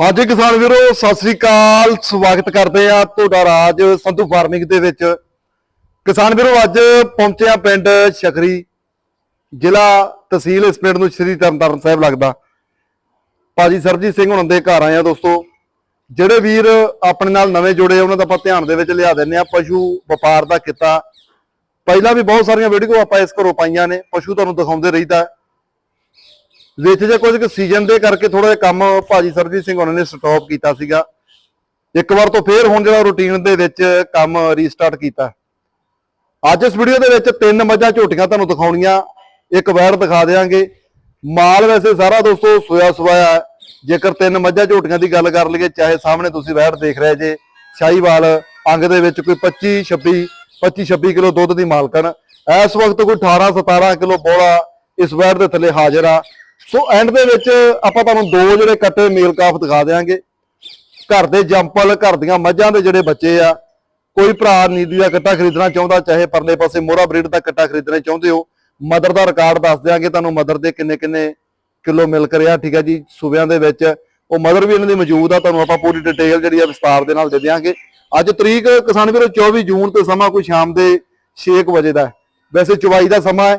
ਹਾਂਜੀ ਕਿਸਾਨ ਵੀਰੋ, ਸਤਿ ਸ੍ਰੀ ਅਕਾਲ। ਸਵਾਗਤ ਕਰਦੇ ਆ ਤੁਹਾਡਾ ਰਾਜ ਸੰਧੂ ਫਾਰਮਿੰਗ ਦੇ ਵਿੱਚ। ਕਿਸਾਨ ਵੀਰੋ, ਅੱਜ ਪਹੁੰਚੇ ਆ ਪਿੰਡ ਸ਼ਖਰੀ, ਜ਼ਿਲ੍ਹਾ ਤਹਿਸੀਲ ਇਸ ਪਿੰਡ ਨੂੰ ਸ਼੍ਰੀ ਤਰਨਤਾਰਨ ਸਾਹਿਬ ਲੱਗਦਾ। ਭਾਜੀ ਸਰਜੀਤ ਸਿੰਘ ਹੁਣਾਂ ਦੇ ਘਰ ਆਏ ਆ ਦੋਸਤੋ। ਜਿਹੜੇ ਵੀਰ ਆਪਣੇ ਨਾਲ ਨਵੇਂ ਜੁੜੇ, ਉਹਨਾਂ ਦਾ ਆਪਾਂ ਧਿਆਨ ਦੇ ਵਿੱਚ ਲਿਆ ਦਿੰਨੇ ਆ ਪਸ਼ੂ ਵਪਾਰ ਦਾ ਕਿੱਤਾ। ਪਹਿਲਾਂ ਵੀ ਬਹੁਤ ਸਾਰੀਆਂ ਵੀਡੀਓ ਆਪਾਂ ਇਸ ਘਰੋਂ ਪਾਈਆਂ ਨੇ। ਪਸ਼ੂ ਤੁਹਾਨੂੰ ਦਿਖਾਉਂਦੇ ਰਹੀਦਾ। ਵਿੱਚ ਜੇ ਕੁਝ ਸੀਜ਼ਨ ਦੇ ਕਰਕੇ ਥੋੜਾ ਜਿਹਾ ਕੰਮ ਭਾਜੀ ਸਰਜੀਤ ਸਿੰਘ ਉਹਨਾਂ ਨੇ ਸਟਾਪ ਕੀਤਾ ਸੀਗਾ। ਇੱਕ ਵਾਰ ਤੋਂ ਫੇਰ ਹੁਣ ਜਿਹੜਾ ਰੂਟੀਨ ਦੇ ਵਿੱਚ ਕੰਮ ਰੀਸਟਾਰਟ ਕੀਤਾ। ਅੱਜ ਇਸ ਵੀਡੀਓ ਦੇ ਵਿੱਚ ਤਿੰਨ ਮੱਝਾਂ ਝੋਟੀਆਂ ਤੁਹਾਨੂੰ ਦਿਖਾਉਣੀਆਂ। ਇੱਕ ਵੈਰ ਦਿਖਾ ਦੇਵਾਂਗੇ ਮਾਲ ਵੈਸੇ ਸਾਰਾ ਦੋਸਤੋ ਸੋਇਆ ਸਵਾਇਆ ਹੈ। ਜੇਕਰ ਤਿੰਨ ਮੱਝਾਂ ਝੋਟੀਆਂ ਦੀ ਗੱਲ ਕਰ ਲਈਏ, ਚਾਹੇ ਸਾਹਮਣੇ ਤੁਸੀਂ ਵੈਰ ਦੇਖ ਰਹੇ ਜੇ, ਸ਼ਾਹੀਵਾਲ ਅੰਗ ਦੇ ਵਿੱਚ ਕੋਈ 25 26 25 26 ਕਿਲੋ ਦੁੱਧ ਦੀ ਮਾਲਕਣ। ਇਸ ਵਕਤ ਕੋਈ 18 17 ਕਿਲੋ ਬੋਲਾ ਇਸ ਵੈਰ ਦੇ ਥੱਲੇ ਹਾਜ਼ਰ ਆ। ਸੋ ਐਂਡ ਦੇ ਵਿੱਚ ਆਪਾਂ ਤੁਹਾਨੂੰ ਦੋ ਜਿਹੜੇ ਕੱਟੇ ਮੇਲ ਕਾਫ ਦਿਖਾ ਦੇਵਾਂਗੇ ਘਰ ਦੇ ਜੰਪਲ, ਘਰ ਦੀਆਂ ਮੱਝਾਂ ਦੇ ਜਿਹੜੇ ਬੱਚੇ ਆ, ਕੋਈ ਭਰਾ ਨੀਦੀ ਦਾ ਕੱਟਾ ਖਰੀਦਣਾ ਚਾਹੁੰਦਾ, ਚਾਹੇ ਪਰਲੇ ਪਾਸੇ ਮੋਹਰਾ ਬਰੀਡ ਦਾ ਕੱਟਾ ਖਰੀਦਣਾ ਚਾਹੁੰਦੇ ਹੋ, ਮਦਰ ਦਾ ਰਿਕਾਰਡ ਦੱਸ ਦਿਆਂਗੇ ਤੁਹਾਨੂੰ ਮਦਰ ਦੇ ਕਿੰਨੇ ਕਿੰਨੇ ਕਿਲੋ ਮਿਲਕ ਰਿਹਾ, ਠੀਕ ਹੈ ਜੀ, ਸੂਬਿਆਂ ਦੇ ਵਿੱਚ। ਉਹ ਮਦਰ ਵੀ ਇਹਨਾਂ ਦੀ ਮੌਜੂਦ ਆ, ਤੁਹਾਨੂੰ ਆਪਾਂ ਪੂਰੀ ਡਿਟੇਲ ਜਿਹੜੀ ਆ ਵਿਸਤਾਰ ਦੇ ਨਾਲ ਦੇ ਦਿਆਂਗੇ। ਅੱਜ ਤਰੀਕ ਕਿਸਾਨ ਵੀਰੋ 24 ਜੂਨ ਤੇ ਸਮਾਂ ਕੋਈ ਸ਼ਾਮ ਦੇ 6 ਵਜੇ ਦਾ ਵੈਸੇ ਚੁਵਾਈ ਦਾ ਸਮਾਂ ਹੈ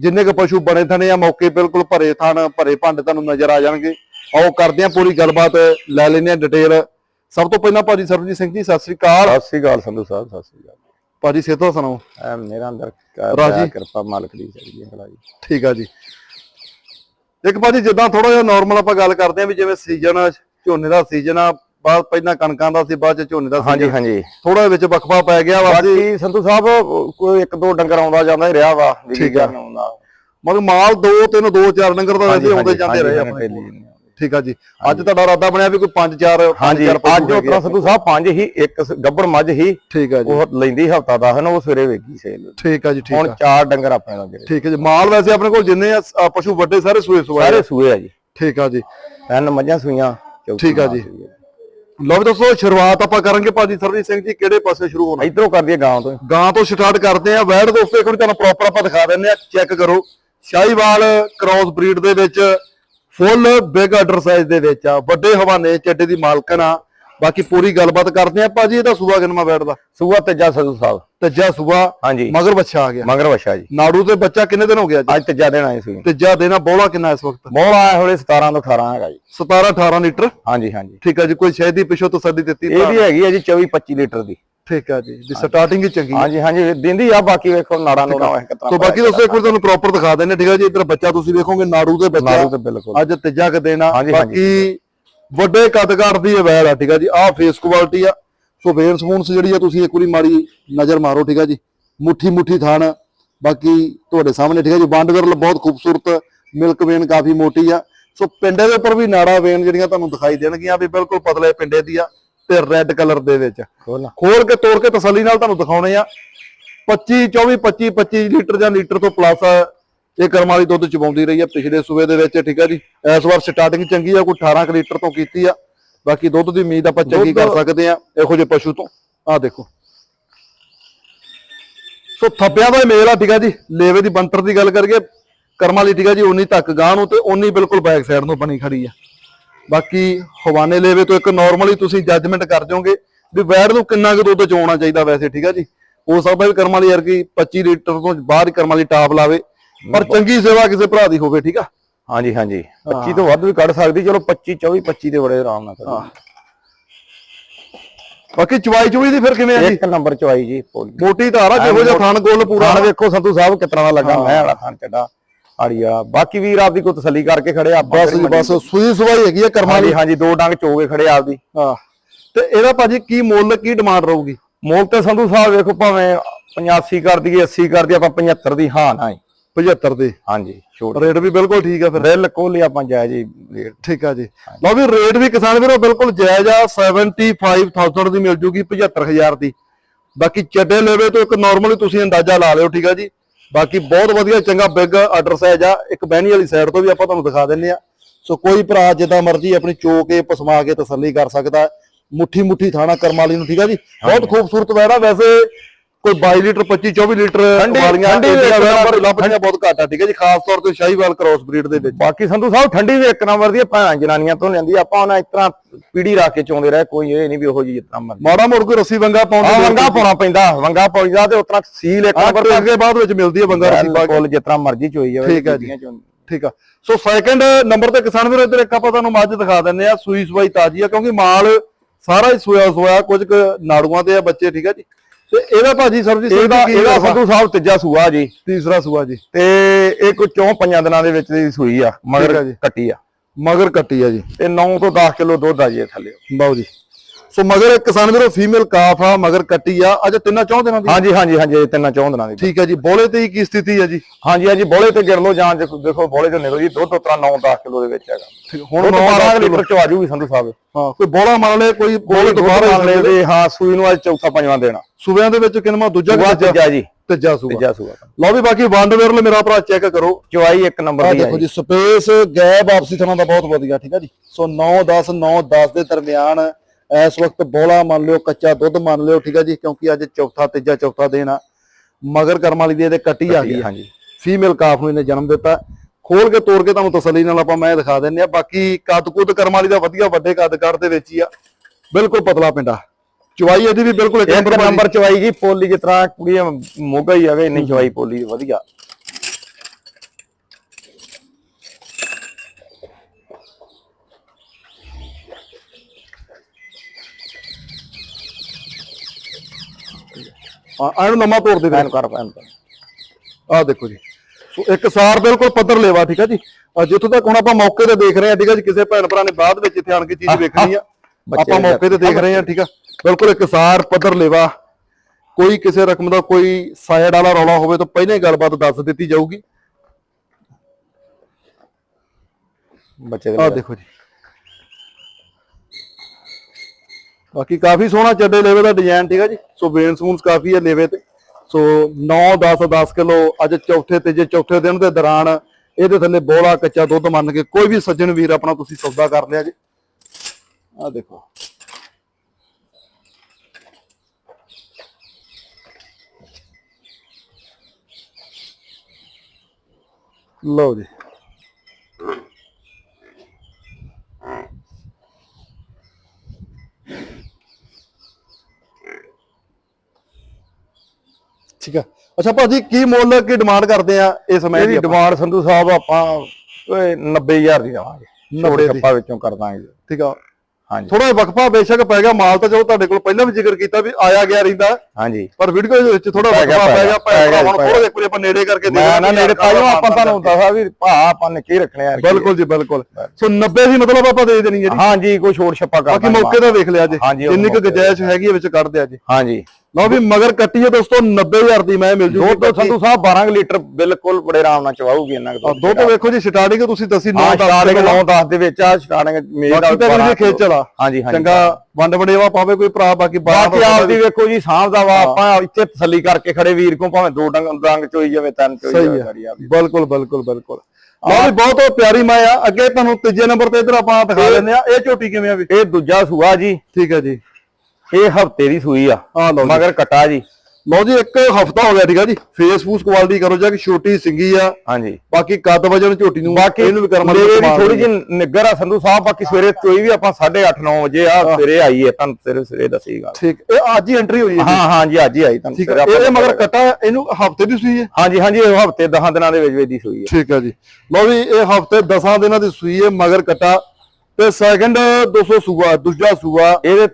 ਜਿੰਨੇ ਕੁ ਪਸ਼ੂ ਬਣੇ ਥਣੇ ਆ ਮੌਕੇ ਬਿਲਕੁਲ ਭਰੇ ਥਣ ਭਰੇ ਭੰਡ ਤੁਹਾਨੂੰ ਨਜ਼ਰ ਆ ਜਾਣਗੇ। ਆਓ ਕਰਦੇ ਆ ਪੂਰੀ ਗੱਲਬਾਤ ਲੈ ਲੈਂਦੇ ਆ ਡਿਟੇਲ ਸਭ ਤੋਂ ਪਹਿਲਾਂ ਭਾਜੀ ਸਰਬਜੀਤ ਸਿੰਘ ਜੀ ਸਤਿ ਸ੍ਰੀ ਅਕਾਲ। ਸਤਿ ਸ੍ਰੀ ਅਕਾਲ ਸੰਧੂ ਸਾਹਿਬ ਸਤਿ ਸ੍ਰੀ ਅਕਾਲ। ਭਾਜੀ ਸੇਤੋ ਸੁਣਾਓ? ਐ ਮੇਰਾ ਅੰਦਰ ਰਾਜੀ। ਕਿਰਪਾ ਮਾਲਕ ਦੀ ਸੜੀ ਹੈ ਜੀ। ਠੀਕ ਆ ਜੀ। ਇੱਕ ਭਾਜੀ ਜਿੱਦਾਂ ਥੋੜਾ ਜਿਹਾ ਨਾਰਮਲ ਆਪਾਂ ਗੱਲ ਕਰਦੇ ਆ ਵੀ ਜਿਵੇਂ ਸੀਜ਼ਨ ਝੋਨੇ ਦਾ ਸੀਜ਼ਨ ਆ ਬਾਅਦ ਪਹਿਲਾਂ ਕਣਕਾਂ ਦਾ ਸੀ ਬਾਅਦ ਚ ਝੋਨੇ ਦਾ ਹਾਂਜੀ ਸੀਜ਼ਨ ਹਾਂਜੀ। ਥੋੜਾ ਵਿੱਚ ਵਕਫਾ ਪੈ ਗਿਆ ਵਾ ਜੀ। ਬਾਕੀ ਸੰਧੂ ਸਾਹਿਬ ਕੋਈ ਇੱਕ ਦੋ ਡੰਗਰ ਆਉਂਦਾ ਜਾਂਦਾ ਹੀ ਰਿਹਾ ਵਾ ਠੀਕ ਆ। ਆ ਮਗਰ ਮਾਲ ਦੋ ਤਿੰਨ ਦੋ ਚਾਰ ਡੰਗਰ ਤਾਂ ਵੈਸੇ ਆਉਂਦੇ ਜਾਂਦੇ ਰਹੇ ਆਪਣੇ ਹਾਂਜੀ। ਠੀਕ ਆ ਜੀ। ਅੱਜ ਤੁਹਾਡਾ ਇਰਾਦਾ ਬਣਿਆ ਵੀ ਕੋਈ ਪੰਜ ਚਾਰ ਪੰਜ ਹਾਂਜੀ ਚਾਰ ਪਸ਼ੂ ਅੱਜ ਉਤਰਾ ਆ। ਸੰਧੂ ਸਾਹਿਬ ਪੰਜ ਹੀ ਇੱਕ ਸ- ਗੱਬੜ ਮੱਝ ਹੀ ਠੀਕ ਆ ਜੀ। ਉਹ ਲੈਂਦੀ ਹਫਤਾ ਦਾ ਹਨ ਉਹ ਸਵੇਰੇ ਵੇਗੀ ਸੇਲ। ਠੀਕ ਆ ਜੀ ਠੀਕ ਹੁਣ ਆ। ਚਾਰ ਡੰਗਰ ਆਪਣੇ ਲੱਗੇ। ਠੀਕ ਹੈ ਜੀ। ਮਾਲ ਵੈਸੇ ਆਪਣੇ ਕੋਲ ਜਿੰਨੇ ਆ ਆ ਪਸ਼ੂ ਵੱਡੇ ਸਾਰੇ ਸੂਏ ਸਵਾਏ ਸਾਰੇ ਸੂਏ ਆ ਜੀ। ਠੀਕ ਆ ਜੀ। ਤਿੰਨ ਮੱਝਾਂ ਸੂਈਆਂ ਠੀਕ ਆ ਜੀ। ਆ। ਲਓ ਵੀ ਦੋਸਤੋ ਸ਼ੁਰੂਆਤ ਆਪਾਂ ਕਰਾਂਗੇ ਭਾਜੀ ਸਰਜੀਤ ਸਿੰਘ ਜੀ ਕਿਹੜੇ ਪਾਸੇ ਸ਼ੁਰੂ ਹੋਣਾ? ਇੱਧਰੋਂ ਕਰ ਦਈਏ ਗਾਂ ਤੋਂ। ਗਾਂ ਤੋਂ ਸਟਾਰਟ ਕਰਦੇ ਆ। ਵੈੜ ਦੋਸਤੋ ਇੱਕ ਵਾਰੀ ਤੁਹਾਨੂੰ ਪ੍ਰੋਪਰ ਆਪਾਂ ਦਿਖਾ ਦਿੰਦੇ ਆ। ਚੈੱਕ ਕਰੋ। ਸ਼ਾਹੀਵਾਲ ਕ੍ਰਾਸ ਬਰੀਡ ਦੇ ਵਿੱਚ ਫੁੱਲ ਬਿਗ ਆਰਡਰ ਸਾਈਜ਼ ਦੇ ਵਿੱਚ ਆ। ਵੱਡੇ ਹਵਾਨੇ ਚੱਡੇ ਦੀ ਮਾਲਕਣ ਆ। ਬਾਕੀ ਪੂਰੀ ਗੱਲਬਾਤ ਕਰਦੇ ਆ ਭਾਜੀ ਇਹਦਾ ਸੂਆ ਕਿੰਨਾ ਵੈੜ ਦਾ ਸੂਆ ਤੀਜਾ ਸੰਧੂ ਸਾਹਿਬ। ਤੀਜਾ ਸੂਆ ਹਾਂਜੀ। ਮਗਰ ਬੱਚਾ ਆ ਗਿਆ। ਮਗਰ ਵਛਾ ਜੀ। ਨਾੜੂ ਤੇ ਬੱਚਾ ਕਿੰਨੇ ਦਿਨ ਹੋ ਗਿਆ ਜੀ ਅੱਜ ਤੀਜਾ ਦਿਨ ਆਏ ਸੂਈ ਤੀਜਾ ਦਿਨ ਆ ਬੋਲਾ ਕਿੰਨਾ ਇਸ ਵਕਤ? ਆਇਆ ਹੋਲੇ 17 ਤੋਂ 18 ਹੈਗਾ ਜੀ। 17 18 ਲੀਟਰ? ਹਾਂਜੀ ਹਾਂਜੀ। ਠੀਕ ਆ ਜੀ ਕੋਈ ਸ਼ਾਇਦ ਹੀ ਪਿਛੋ ਤਸੱਲੀ ਦਿੱਤੀ ਇਹ ਵੀ ਹੈਗੀ ਹੈ ਜੀ 24 25 ਲੀਟਰ ਦੀ। ਠੀਕ ਆ ਜੀ ਦੀ ਸਟਾਰਟਿੰਗ ਹੀ ਚੰਗੀ ਹਾਂਜੀ ਹਾਂਜੀ ਦਿੰਦੀ ਆ ਬਾਕੀ ਵੇਖੋ ਨਾੜਾ ਨੂੰ ਨਾ ਕਿਤਨਾ ਸੋ ਬਾਕੀ ਦੋਸਤੋ ਇੱਕ ਵਾਰ ਤੁਹਾਨੂੰ ਪ੍ਰੋਪਰ ਦਿਖਾ ਦਿੰਦੇ ਠੀਕ ਆ ਜੀ ਇਧਰ ਬੱਚਾ ਤੁਸੀਂ ਵੇਖੋਗੇ ਨਾੜੂ ਦੇ ਬੱਚਾ। ਨਾੜੂ ਤੇ ਬਿਲਕੁਲ। ਅੱਜ ਤੀਜਾ ਕ ਦੇਣਾ। ਬਾਕੀ ਵੱਡੇ ਕੱਦਕਾਰ ਦੀ ਇਹ ਵੈਲ ਆ ਠੀਕ ਆ ਜੀ। ਆਹ ਫੇਸ ਕੁਆਲਿਟੀ ਆ। ਸੋ ਵੇਨ ਸਪੂਨਸ ਜਿਹੜੀ ਆ ਤੁਸੀਂ ਇੱਕ ਵਾਰੀ ਮਾੜੀ ਨਜ਼ਰ ਮਾਰੋ ਠੀਕ ਆ ਜੀ। ਮੁੱਠੀ ਮੁੱਠੀ ਥਾਣ। ਬਾਕੀ ਤੁਹਾਡੇ ਸਾਹਮਣੇ ਠੀਕ ਆ ਜੀ। ਵੰਡ ਵਿਰਲ ਬਹੁਤ ਖੂਬਸੂਰਤ ਮਿਲਕ ਵੇਨ ਕਾਫੀ ਮੋਟੀ ਆ। ਸੋ ਪਿੰਡੇ ਦੇ ਉੱਪਰ ਵੀ ਨਾੜਾ ਵੇਨ ਜਿਹੜੀਆਂ ਤੁਹਾਨੂੰ ਦਿਖਾਈ ਦੇਣਗੀਆਂ ਵੀ ਬਿਲਕੁਲ ਪਤਲੇ ਪਿੰਡੇ ਦੀ ਆ ਤੇ ਰੈੱਡ ਕਲਰ ਦੇ ਵਿੱਚ। ਖੋਲ ਕੇ ਤੋੜ ਕੇ ਤਸੱਲੀ ਨਾਲ ਤੁਹਾਨੂੰ ਦਿਖਾਉਣੇ ਆ। 25 24 25 25 ਲੀਟਰ ਜਾਂ ਲੀਟਰ ਤੋਂ ਪਲੱਸ ਇਹ ਕਰਮ ਵਾਲੀ ਦੁੱਧ ਚਬਾਉਂਦੀ ਰਹੀ ਆ ਪਿਛਲੇ ਸੂਬੇ ਦੇ ਵਿੱਚ ਠੀਕ ਆ ਜੀ? ਇਸ ਵਾਰ ਸਟਾਰਟਿੰਗ ਚੰਗੀ ਆ ਕੋਈ 18 ਕੁ ਲੀਟਰ ਤੋਂ ਕੀਤੀ ਆ। ਬਾਕੀ ਦੁੱਧ ਦੀ ਉਮੀਦ ਆਪਾਂ ਚੰਗੀ ਕਰ ਸਕਦੇ ਆ ਇਹੋ ਜਿਹੇ ਪਸ਼ੂ ਤੋਂ। ਆਹ ਦੇਖੋ। ਸੋ ਥੱਪਿਆਂ ਦਾ ਹੀ ਮੇਲ ਆ ਠੀਕ ਆ ਜੀ? ਲੇਵੇ ਦੀ ਬੰਤਰ ਦੀ ਗੱਲ ਕਰੀਏ ਕਰਮ ਵਾਲੀ ਠੀਕ ਆ ਜੀ ਉਨੀ ਤੱਕ ਗਾਂ ਨੂੰ ਤੇ ਉਨੀ ਬਿਲਕੁਲ ਬੈਕ ਸਾਈਡ ਨੂੰ ਬਣੀ ਖੜੀ ਆ। ਬਾਕੀ ਹਵਾਨੇ ਲੇਵੇ ਤੋਂ ਇੱਕ ਨਾਰਮਲੀ ਤੁਸੀਂ ਜੱਜਮੈਂਟ ਕਰ ਜਾਓਗੇ ਵੀ ਵੈੜ ਨੂੰ ਕਿੰਨਾ ਕੁ ਦੁੱਧ ਚੋਣਾ ਚਾਹੀਦਾ ਵੈਸੇ ਠੀਕ ਆ ਜੀ? ਹੋ ਸਕਦਾ ਵੀ ਕਰਮ ਵਾਲੀ ਯਾਰ ਕੀ 25 ਲੀਟਰ ਤੋਂ ਬਾਹਰ ਹੀ ਕਰਮ ਵਾਲੀ ਟਾਪ ਲਾਵੇ। ਪਰ ਚੰਗੀ ਸੇਵਾ ਕਿਸੇ ਭਰਾ ਦੀ ਹੋਵੇ ਠੀਕ ਆ? ਹਾਂਜੀ ਹਾਂਜੀ। 25 ਤੋਂ ਵੱਧ ਵੀ ਕੱਢ ਸਕਦੀ ਚਲੋ 25 24 25 ਦੇ ਬੜੇ ਆਰਾਮ ਨਾਲ ਹਾਂ। ਕਰੋ ਬਾਕੀ ਚਵਾਈ ਚੁਈ ਦੀ ਫਿਰ ਕਿਵੇਂ ਆ ਜੀ? ਇੱਕ ਨੰਬਰ ਚ ਆਈ ਜੀ ਮੋਟੀ ਧਾਰਾ ਜਿਹੋ ਜਿਹਾ ਥਣ ਗੋਲ ਪੂਰਾ? ਖਾਣ ਵੇਖੋ ਸੰਧੂ ਸਾਹਿਬ ਕਿਤਨਾ ਦਾ ਲੱਗਾ ਮੈਂ ਵਾਲਾ ਖਾਣ ਚੱਡਾ ਆੜੀ ਵਾਲਾ ਬਾਕੀ ਵੀਰ ਆਪਦੀ ਕੋਈ ਤਸੱਲੀ ਕਰਕੇ ਖੜੇ ਆ ਬਸ ਜੀ ਬਸ। ਸੂਈ ਸਵਾਈ ਹੈਗੀ ਆ ਕਰਮ ਵਾਲੀ ਹਾਂਜੀ ਦੋ ਡੰਗ ਚੋਗੇ ਖੜੇ ਆਪਦੀ। ਹਾਂ। ਤੇ ਇਹਦਾ ਭਾਜੀ ਕੀ ਮੁੱਲ ਕੀ ਡਿਮਾਂਡ ਰਹੂਗੀ? ਮੋਲ ਤੇ ਸੰਧੂ ਸਾਹਿਬ ਵੇਖੋ ਭਾਵੇਂ 85 ਕਰ ਦਈਏ 80 ਕਰ ਦਈਏ ਆਪਾਂ 75 ਦੀ ਹਾਂ ਨਾ 75 ਦੇ। ਹਾਂਜੀ ਛੋਟ। ਰੇਟ ਵੀ ਬਿਲਕੁਲ ਠੀਕ ਆ ਫਿਰ। ਬਿਲਕੁਲ ਹੀ ਆਪਾਂ ਜਾਇਜ਼ ਹੀ ਰੇਟ ਠੀਕ ਆ ਜੀ। ਲਓ ਵੀ ਰੇਟ ਵੀ ਕਿਸਾਨ ਵੀਰੋ ਬਿਲਕੁਲ ਜਾਇਜ਼ ਆ 75000 ਦੀ ਮਿਲ ਜੂਗੀ 75000 ਦੀ। ਬਾਕੀ ਚੱਡੇ ਲੈਵੇ ਤੋਂ ਇੱਕ ਨਾਰਮਲੀ ਤੁਸੀਂ ਅੰਦਾਜ਼ਾ ਲਾ ਲਿਓ ਠੀਕ ਆ ਜੀ। ਬਾਕੀ ਬਹੁਤ ਵਧੀਆ ਚੰਗਾ ਬਿਗ ਆਰਡਰ ਸਾਈਜ਼ ਆ। ਇੱਕ ਬਹਿਣੀ ਵਾਲੀ ਸਾਈਡ ਤੋਂ ਵੀ ਆਪਾਂ ਤੁਹਾਨੂੰ ਦਿਖਾ ਦਿੰਨੇ ਆ। ਸੋ ਕੋਈ ਭਰਾ ਜਿੱਦਾਂ ਮਰਜ਼ੀ ਆਪਣੀ ਚੋ ਕੇ ਪਸਮਾ ਕੇ ਤਸੱਲੀ ਕਰ ਸਕਦਾ। ਮੁੱਠੀ ਮੁੱਠੀ ਥਾਣਾ ਕਰਮ ਵਾਲੀ ਨੂੰ ਠੀਕ ਆ ਜੀ। ਬਹੁਤ ਖੂਬਸੂਰਤ ਵੈੜਾ ਵੈਸੇ ਕੋਈ 22 ਲੀਟਰ 25 24 ਲੀਟਰ ਵਾਲੀਆਂ ਠੰਡੀ ਵੈੜਾਂ ਨੰਬਰ- ਲੱਭਦੀਆਂ ਬਹੁਤ ਘੱਟ ਆ ਠੀਕ ਹੈ ਜੀ ਖਾਸ ਤੌਰ ਤੇ ਸ਼ਾਹੀਵਾਲ ਕ੍ਰਾਸ ਬਰੀਡ ਦੇ ਵਿੱਚ। ਬਾਕੀ ਸੰਧੂ ਸਾਹਿਬ ਠੰਡੀ ਵੀ ਇੱਕ ਨੰਬਰ ਦੀ ਹੈ, ਭੈਣਾਂ ਜਨਾਨੀਆਂ ਤੋਂ ਲੈਂਦੀ ਆਪਾਂ ਉਹਨਾਂ ਇਸ ਤਰ੍ਹਾਂ ਪੀੜੀ ਰੱਖ ਕੇ ਚੋਂਦੇ ਰਹੇ ਕੋਈ ਇਹ ਨਹੀਂ ਵੀ ਉਹੋ ਜੀ ਜਿਸ ਤਰ੍ਹਾਂ ਮਾੜਾ ਮੋੜ ਕੋਈ ਰੱਸੀ ਵੰਗਾ ਪਾਉਣ ਆ ਦੀ ਵੰਗਾ ਪਾਉਣਾ ਪੈਂਦਾ ਵੰਗਾ ਪਾਉਈਦਾ ਤੇ ਉਤਨਾ ਸੀਲ ਇੱਕ ਨੰਬਰ ਨੰਬਰ ਅੱਗੇ ਬਾਅਦ ਵਿੱਚ ਮਿਲਦੀ ਹੈ ਵੰਗਾ ਰੱਸੀ ਪਾ ਕੇ। ਕੋਲ ਜਿਸ ਤਰ੍ਹਾਂ ਮਰਜ਼ੀ ਚੋਈ ਜਾਵੇ ਠੀਕ ਹੈ ਜੀ। ਠੀਕ ਆ। ਸੋ ਸੈਕੰਡ ਨੰਬਰ ਤੇ ਕਿਸਾਨ ਵੀਰੋ ਇੱਧਰ ਇੱਕ ਆਪਾਂ ਤੁਹਾਨੂੰ ਮੱਝ ਦਿਖਾ ਦਿੰਨੇ ਆ ਸੂਈ ਸਵਾਈ ਤਾਜੀ ਆ ਕਿਉਂਕਿ ਮਾਲ ਸਾਰਾ ਹੀ ਸੋਇਆ ਸੋਇਆ ਕੁਝ ਕੁ ਨਾੜੂਆਂ ਤੇ ਆ ਬੱਚੇ ਠੀਕ ਆ ਜੀ। ਤੇ ਇਹਦਾ ਭਾਜੀ ਸਰਬਜੀਤ ਸਿੰਘ ਇਹਦਾ ਕੀ ਇਹਦਾ? ਸੰਧੂ ਸਾਹਿਬ ਤੀਜਾ ਸੂਆ ਜੀ। ਤੀਸਰਾ ਸੂਆ ਜੀ। ਤੇ ਇਹ ਕੋਈ ਚੌਂ ਪੰਜਾਂ ਦਿਨਾਂ ਦੇ ਵਿੱਚ ਦੀ ਸੂਈ ਆ ਮਗਰ। ਕੱਟੀ ਆ। ਮਗਰ ਕੱਟੀ ਆ ਜੀ। ਤੇ 9 ਤੋਂ 10 ਕਿਲੋ ਦੁੱਧ ਆ ਜੀ ਇਹ ਥੱਲੇ। ਲਓ ਜੀ। ਸੋ ਮਗਰ ਇੱਕ ਕਿਸਾਨ ਵੀਰੋ ਫੀਮੇਲ ਕਾਫ ਆ ਮਗਰ ਕੱਟੀ ਆ। ਅੱਜ ਤਿੰਨਾਂ ਚੌਂ ਦਿਨਾਂ ਦੀ। ਹਾਂਜੀ ਹਾਂਜੀ ਹਾਂਜੀ ਤਿੰਨਾਂ ਚੌਂ ਦਿਨਾਂ ਦੀ। ਠੀਕ ਹੈ ਜੀ। ਬੋਲੇ ਤੇ ਹੀ ਕੀ ਸਥਿਤੀ ਹੈ ਜੀ? ਹਾਂਜੀ ਹਾਂਜੀ ਬੋਲੇ ਤੇ ਗਿਰ ਲੋ ਜਾਂ ਦੇਖੋ ਬੋਲੇ ਤੋਂ ਨਿਕਲ ਜੀ। ਦੁੱਧ ਉਤਰਾ 9 10 ਕਿਲੋ ਦੇ ਵਿੱਚ ਹੈਗਾ। ਹੁਣ ਹੁਣ 9 12 ਲੀਟਰ ਚ ਆ ਜੂਗੀ ਸੰਧੂ ਸਾਹਿਬ। ਹਾਂ ਕੋਈ ਬੋਲਾ ਮੰਨ ਲੈ ਕੋਈ ਬੋਲੇ ਤੋਂ ਬਾਹਰ ਮੰਨ ਲੈ ਦੇ ਹਾਂ ਸੂਈ ਨੂੰ ਅੱਜ ਚੌਥਾ ਪੰਜਵਾਂ ਦੇਣਾ। ਸੂਬਿਆਂ ਦੇ ਵਿੱਚ ਕਿੰਨਵਾ ਦੂਜਾ ਤੀਜਾ ਜੀ। ਤੀਜਾ ਸੂਆ। ਤੀਜਾ ਸੂਆ। ਲਓ ਵੀ ਬਾਕੀ ਵੰਡ ਵੇਰਲ ਮੇਰਾ ਭਰਾ ਚੈੱਕ ਕਰੋ। ਚਵਾਈ ਇੱਕ ਨੰਬਰ ਦੀ ਆ ਦੇਖੋ ਜੀ। ਸਪੇਸ ਗੈਪ ਆਪਸੀ ਥਾਂ ਦਾ ਬਹੁਤ ਵਧੀਆ ਠੀਕ ਹੈ ਜੀ। ਸੋ 9 10 9 10 ਦੇ ਦਰਮਿਆਨ ਇਸ ਵਕਤ ਬੋਲਾ ਮੰਨ ਲਿਓ ਕੱਚਾ ਦੁੱਧ ਮੰਨ ਲਿਓ ਠੀਕ ਹੈ ਜੀ ਕਿਉਂਕਿ ਅੱਜ ਚੌਥਾ ਤੀਜਾ ਚੌਥਾ ਦਿਨ ਆ। ਮਗਰ ਕਰਮ ਵਾਲੀ ਦੀ ਇਹਦੇ ਕੱਟੀ ਆ ਗਈ ਹਾਂਜੀ। ਫੀਮੇਲ ਕਾਫ ਨੂੰ ਇਹਨੇ ਜਨਮ ਦਿੱਤਾ। ਖੋਲ ਕੇ ਤੋੜ ਕੇ ਤੁਹਾਨੂੰ ਤਸੱਲੀ ਨਾਲ ਆਪਾਂ ਮੈਂ ਦਿਖਾ ਦਿੰਨੇ ਆ। ਬਾਕੀ ਕੱਦ ਕੁੱਦ ਕਰਮ ਵਾਲੀ ਦਾ ਵਧੀਆ ਵੱਡੇ ਕੱਦ ਕਰ ਦੇ ਵਿੱਚ ਹੀ ਆ। ਬਿਲਕੁਲ ਪਤਲਾ ਪਿੰਡਾ ਚਵਾਈ ਇਹਦੀ ਵੀ ਬਿਲਕੁਲ ਇੱਕ ਨੰਬਰ ਚਵਾਈ ਜੀ ਪੋਲੀ ਜਿਸ ਤਰ੍ਹਾਂ ਕੁੜੀ ਮੋਗਾ ਹੀ ਆਵੇ ਇੰਨੀ ਚਵਾਈ ਪੋਲੀ ਵਧੀਆ। ਆ ਇਹਨੂੰ ਲੰਮਾ ਤੋੜ ਦੇ ਪੈਨ ਕਰ ਕਰ ਆ ਦੇਖੋ ਜੀ। ਸੋ ਇੱਕ ਸਾਰ ਬਿਲਕੁਲ ਪੱਧਰ ਲੇਵਾ ਠੀਕ ਆ ਜੀ? ਆ ਜਿੱਥੋਂ ਤੱਕ ਹੁਣ ਆਪਾਂ ਮੌਕੇ ਤੇ ਦੇਖ ਰਹੇ ਆ ਠੀਕ ਆ ਜੀ? ਕਿਸੇ ਭੈਣ ਭਰਾ ਨੇ ਬਾਅਦ ਵਿੱਚ ਇੱਥੇ ਆਣ ਕੇ ਚੀਜ਼ ਵੇਖਣੀ ਆ। ਆਪਾਂ ਮੌਕੇ ਤੇ ਦੇਖ ਰਹੇ ਆ ਠੀਕ ਆ? ਬਿਲਕੁਲ ਇੱਕ ਸਾਰ ਪੱਧਰ ਲੇਵਾ। ਕੋਈ ਕਿਸੇ ਰਕਮ ਦਾ ਕੋਈ ਸਾਇਡ ਵਾਲਾ ਰੌਲਾ ਹੋਵੇ ਤਾਂ ਪਹਿਲਾਂ ਹੀ ਗੱਲਬਾਤ ਦੱਸ ਦਿੱਤੀ ਜਾਊਗੀ। ਬੱਚੇ ਆ ਦੇ ਦੇਖੋ ਜੀ। ਬਾਕੀ ਕਾਫੀ ਸੋਹਣਾ ਚੱਡੇ ਲੇਵੇ ਦਾ ਡਿਜ਼ਾਈਨ ਠੀਕ ਆ ਜੀ। ਸੋ ਵੇਨ ਵੂਨਸ ਕਾਫੀ ਹੈ ਲੇਵੇ ਤੇ। ਸੋ 9 10 10 ਕਿਲੋ ਅੱਜ ਚੌਥੇ ਤੇ ਜੇ ਚੌਥੇ ਦਿਨ ਦੇ ਦੌਰਾਨ ਇਹਦੇ ਥੱਲੇ ਬੋਲਾ, ਕੱਚਾ ਦੁੱਧ ਮੰਨ ਕੇ ਕੋਈ ਵੀ ਸੱਜਣ ਵੀਰ ਆਪਣਾ ਤੁਸੀਂ ਸੌਦਾ ਕਰ ਲਿਆ ਜੀ। ਆ ਦੇਖੋ। ਲਓ ਜੀ। ਠੀਕ ਆ। ਅੱਛਾ ਭਾਜੀ ਕੀ ਮੁੱਲ ਕੀ ਡਿਮਾਂਡ ਕਰਦੇ ਆ ਇਸ ਸਮੇਂ ਇਹਦੀ ਦੀ ਡਿਮਾਂਡ ਸੰਧੂ ਸਾਹਿਬ ਆਪਾਂ ਓਏ 90000 ਦੀ ਦੇਵਾਂਗੇ। 90 90 ਦੀ। ਕੱਪਾ ਵਿੱਚੋਂ ਕਰ ਦਾਂਗੇ। ਠੀਕ ਆ। ਹਾਂਜੀ। ਥੋੜਾ ਜਿਹਾ ਵਕਫਾ ਬੇਸ਼ੱਕ ਪੈ ਗਿਆ ਮਾਲ ਤਾਂ ਚਲੋ ਤੁਹਾਡੇ ਕੋਲ ਪਹਿਲਾਂ ਵੀ ਜ਼ਿਕਰ ਕੀਤਾ ਵੀ ਆਇਆ ਗਿਆ ਰਹਿੰਦਾ। ਹਾਂਜੀ। ਪਰ ਵੀਡੀਓ ਦੇ ਵਿੱਚ ਥੋੜਾ ਵਕਫਾ ਪੈ ਗਿਆ ਗਿਆ ਹੁਣ ਥੋੜਾ ਜਿਹਾ ਆਪਾਂ ਨੇੜੇ ਕਰਕੇ ਮੈਂ ਨਾ ਨੇੜੇ ਤਾਈਓ ਆਪਾਂ ਤੁਹਾਨੂੰ ਦੱਸਾਂ ਵੀ ਭਾ ਆਪਾਂ ਨੇ ਕੀ ਰੱਖਣੇ ਆ? ਬਿਲਕੁਲ ਜੀ ਬਿਲਕੁਲ। ਸੋ 90 ਦੀ ਮਤਲਬ ਆਪਾਂ ਦੇ ਦੇਣੀ ਹੈ ਜੀ। ਹਾਂਜੀ ਕੋਈ ਛੋੜ ਛੱਪਾ ਕਰ ਬਾਕੀ ਮੌਕੇ ਦਾ ਵੇਖ ਲਿਆ ਜੀ। ਜਿੰਨੀ ਕੁ ਦਾ। ਗੁੰਜਾਇਸ਼ ਹੈਗੀ ਵਿੱਚ ਕੱਢ ਦਿਆ ਜੀ। ਹਾਂਜੀ। ਲਓ ਵੀ ਮਗਰ ਕੱਟੀ ਹੈ ਦੋਸਤੋ 90000 ਦੀ ਮੈਂ ਮਿਲ ਜੂਗੀ ਦੁੱਧ ਸੰਧੂ। ਸਾਹਿਬ 12 ਕੁ ਲੀਟਰ ਬਿਲਕੁਲ ਬੜੇ ਆਰਾਮ ਨਾਲ ਚਵਾਉਗੀ ਇਹਨਾਂ ਆ, ਦੁੱਧ ਤੋਂ ਵੇਖੋ ਜੀ ਸਟਾਰਟਿੰਗ ਤੁਸੀਂ ਦੱਸੀ 9 ਹਾਂ 10 ਸਟਾਰਟਿੰਗ 9 10 ਦੇ ਵਿੱਚ ਆ ਸਟਾਰਟਿੰਗ ਮੇਰੀ ਬਾਕੀ ਵੀਰ ਜੀ ਖੇਚਲ ਆ। ਹਾਂਜੀ ਹਾਂਜੀ। ਚੰਗਾ ਵੰਡ ਵਡੇਵਾ ਪਾਵੇ ਕੋਈ ਭਰਾ ਬਾਕੀ ਬਾਕੀ ਆਪ ਦੀ ਵੇਖੋ ਜੀ ਸਾਂਭ ਦਾ ਵਾ ਆਪਾਂ ਇੱਥੇ ਤਸੱਲੀ ਕਰਕੇ ਖੜੇ ਵੀਰ ਕੋ ਭਾਵੇਂ ਦੋ ਡੰਗ ਡੰਗ ਚੋਈ ਜਾਵੇ ਤਿੰਨ ਚੋਈ ਸਹੀ ਜਾਵੇ। ਬਿਲਕੁਲ ਬਿਲਕੁਲ ਬਿਲਕੁਲ। ਵੀ ਬਹੁਤ ਪਿਆਰੀ ਮਾਂ ਆ ਅੱਗੇ ਤੁਹਾਨੂੰ ਤੀਜੇ ਨੰਬਰ ਤੇ ਇਧਰ ਆਪਾਂ ਦਿਖਾ ਦਿੰਦੇ ਆ ਇਹ ਝੋਟੀ ਕਿਵੇਂ ਆ ਵੀ? ਇਹ ਦੂਜਾ ਸੂਆ ਜੀ। ਠੀਕ ਹੈ ਜੀ। ਇਹ ਹਫ਼ਤੇ ਦੀ ਸੂਈ ਆ। ਆ ਲਓ ਜੀ। ਮਗਰ ਕਟਾ ਜੀ। ਲਓ ਜੀ ਇੱਕ ਹਫਤਾ ਹੋ ਗਿਆ ਠੀਕ ਆ ਜੀ। ਫੇਸ ਫੂਸ ਕੁਆਲਿਟੀ ਕਰੋ ਜਾ ਕਿ ਛੋਟੀ ਸਿੰਗੀ ਆ। ਹਾਂਜੀ। ਬਾਕੀ ਕੱਦ ਵਜਨ ਝੋਟੀ ਨੂੰ ਬਾਕੀ ਇਹਨੂੰ ਵੀ ਕਰਮ ਦੀ ਥੋੜੀ ਆ। ਜਿਹੀ ਨਿੱਗਰ ਆ ਸੰਧੂ ਸਾਹਿਬ ਬਾਕੀ ਸਵੇਰੇ ਚੋਈ ਵੀ ਆਪਾਂ 8:30 9 ਵਜੇ ਆ ਸਵੇਰੇ ਆਈ ਹੈ ਤੁਹਾਨੂੰ ਸਵੇਰੇ ਸਵੇਰੇ ਦੱਸੀ ਗੱਲ। ਠੀਕ। ਇਹ ਅੱਜ ਹੀ ਐਂਟਰੀ ਹੋਈ ਹੈ ਹਾਂ ਹਾਂ ਜੀ ਅੱਜ ਹੀ ਆਈ ਤੁਹਾਨੂੰ ਠੀਕ ਸਵੇਰੇ ਹੈ ਆਪਾਂ ਇਹਦੇ ਮਗਰ ਕਟਾ ਇਹਨੂੰ ਹਫ਼ਤੇ ਦੀ ਸੂਈ ਹੈ। ਹਾਂਜੀ ਹਾਂਜੀ ਇਹ ਹਫ਼ਤੇ 10 ਦਿਨਾਂ ਦੇ ਵਿੱਚ ਵਿੱਚ ਦੀ ਸੂਈ ਹੈ। ਠੀਕ ਹੈ ਜੀ। ਲਓ ਵੀ ਇਹ ਹਫ਼ਤੇ 10 ਦਿਨਾਂ ਦੀ ਸੂਈ ਹੈ ਮਗਰ ਕਟਾ। ਤੇ ਸੈਕੰਡ 200 ਸੂਆ ਦੂਜਾ ਸੂਆ। ਇਹਦੇ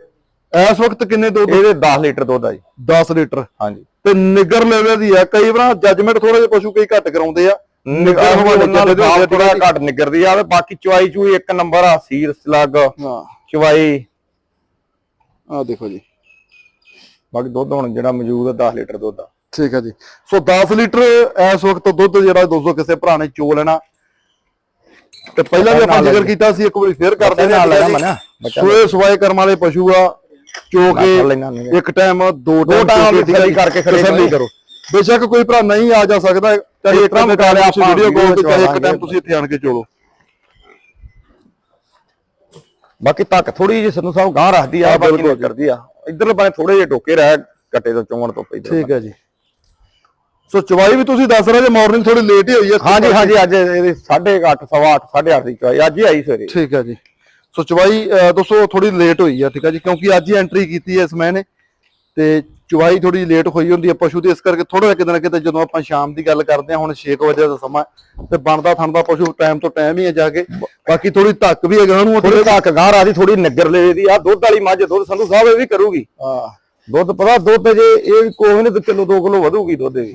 ਇਸ ਵਕਤ ਕਿੰਨੇ ਦੁੱਧ? ਇਹਦੇ 10 ਲੀਟਰ ਦੁੱਧ ਆ ਜੀ। 10 ਲੀਟਰ। ਹਾਂਜੀ। ਤੇ ਨਿਗਰ ਲੈਵਲ ਦੀ ਆ। ਕਈ ਵਾਰ ਜੱਜਮੈਂਟ ਥੋੜੇ ਜਿਹਾ ਪਸ਼ੂ ਕਈ ਘੱਟ ਕਰਾਉਂਦੇ ਆ। ਨਾਲ ਆ, ਥੋੜਾ ਆ। ਘੱਟ ਨਿਗਰਦੀ ਆ ਬਾਕੀ ਚੁਆਈ ਚੂਈ ਇੱਕ ਨੰਬਰ ਆ ਸੀਰ ਸਲੱਗ ਹਾਂ। ਚੁਆਈ। ਆ ਦੇਖੋ ਜੀ। ਬਾਕੀ ਦੁੱਧ ਹੁਣ ਜਿਹੜਾ ਮੌਜੂਦ ਆ 10 ਲੀਟਰ ਦੁੱਧ ਆ। ਠੀਕ ਹੈ ਜੀ। ਸੋ 10 ਲੀਟਰ ਇਸ ਵਕਤ ਦੁੱਧ ਜਿਹੜਾ 200 ਕਿਸੇ ਭਰਾ ਨੇ ਚੋ ਲੈਣਾ ਤੇ ਪਹਿਲਾਂ ਵੀ ਆਪਾਂ ਜ਼ਿਕਰ ਕੀਤਾ ਸੀ ਇੱਕ ਵਾਰੀ ਫੇਰ ਕਰਦੇ ਨਾਲ ਹਾਂ ਲੈਣਾ ਮਨਾ। ਸੋਏ ਸਵਾਏ ਕਰਮ ਵਾਲੇ ਪਸ਼ੂ ਆ। ਚੋ ਕਰ ਲੈਣਾ ਨਹੀਂ। ਕੇ ਇੱਕ ਟਾਈਮ ਦੋ ਟਾਈਮ ਤਸੱਲੀ ਕਰਕੇ ਖੜੇ ਤਸੱਲੀ ਕਰੋ। ਬੇਸ਼ੱਕ ਕੋਈ ਭਰਾ ਨਹੀਂ ਆ ਜਾ ਸਕਦਾ। ਚਾਹੇ ਇੱਕ ਟਾਈਮ ਕਰਾ ਲਿਆ ਆਪਾਂ ਵੀਡੀਓ ਕਾਲ ਤੇ ਚਾਹੇ ਇੱਕ। ਟਾਈਮ ਤੁਸੀਂ ਇੱਥੇ ਆਣ ਕੇ ਚੋਲੋ। ਬਾਕੀ ਤੱਕ ਥੋੜੀ ਜਿਹੀ ਸੰਧੂ ਸਾਹਿਬ ਗਾਂ ਰੱਖਦੀ ਆ ਬਾਕੀ। ਕਰਦੀ ਆ। ਇਧਰਲੇ ਪਾਸੇ ਥੋੜੇ ਜਿਹੇ ਟੋਕੇ ਰਹਿ ਕੱਟੇ ਤੋਂ ਚੋਣ ਤੋਂ ਪਹਿਲਾਂ। ਠੀਕ ਹੈ ਜੀ। ਸੋ ਚਵਾਈ ਵੀ ਤੁਸੀਂ ਦੱਸ ਰਹੇ ਜੇ ਮਾਰਨਿੰਗ ਥੋੜੀ ਲੇਟ ਹੀ ਹੋਈ ਹੈ ਹਾਂਜੀ ਹਾਂਜੀ ਅੱਜ ਇਹਦੇ 8:30 ਸਵਾ 8 8:30 ਦੀ ਚੋਈ ਅੱਜ ਹੀ ਆਈ ਸਵੇਰੇ। ਠੀਕ ਹੈ ਜੀ। ਸੋ ਚਵਾਈ ਦੋਸਤੋ ਥੋੜੀ ਲੇਟ ਹੋਈ ਹੈ ਠੀਕ ਹੈ ਜੀ ਕਿਉਂਕਿ ਅੱਜ ਹੀ ਐਂਟਰੀ ਕੀਤੀ ਹੈ ਇਸ ਮੈਂ ਨੇ। ਤੇ ਚਵਾਈ ਥੋੜੀ ਲੇਟ ਹੋਈ ਹੁੰਦੀ ਹੈ ਪਸ਼ੂ ਦੀ ਇਸ ਕਰਕੇ ਥੋੜਾ ਜਿਹਾ ਕਿਤੇ ਕਿਤੇ ਜਦੋਂ ਆਪਾਂ ਸ਼ਾਮ ਦੀ ਗੱਲ ਕਰਦੇ ਹਾਂ ਹੁਣ 6 ਵਜੇ ਦਾ ਸਮਾਂ ਹੈ, ਤੇ ਬਣਦਾ ਥਣਦਾ ਪਸ਼ੂ ਟਾਈਮ ਤੋਂ ਟਾਈਮ ਹੀ ਹੈ ਜਾ ਕੇ। ਬਾਕੀ ਥੋੜੀ ਧੱਕ ਵੀ ਹੈਗਾ ਉਹਨੂੰ ਥੋੜੀ ਧੱਕ ਗਾਂ ਰਾਦੀ ਥੋੜੀ ਨਗਰ ਲੈ ਦੀ ਆ ਦੁੱਧ ਵਾਲੀ ਮੱਝ ਦੁੱਧ ਸੰਧੂ ਸਾਹਿਬ ਇਹ ਵੀ ਕਰੂਗੀ। ਹਾਂ। ਦੁੱਧ ਪਤਾ ਦੁੱਧ ਜੇ ਇਹ ਕੋਈ ਨਹੀਂ ਤੇ ਕਿਲੋ 2 ਕਿਲੋ ਵਧੂਗੀ ਦੁੱਧ ਦੀ।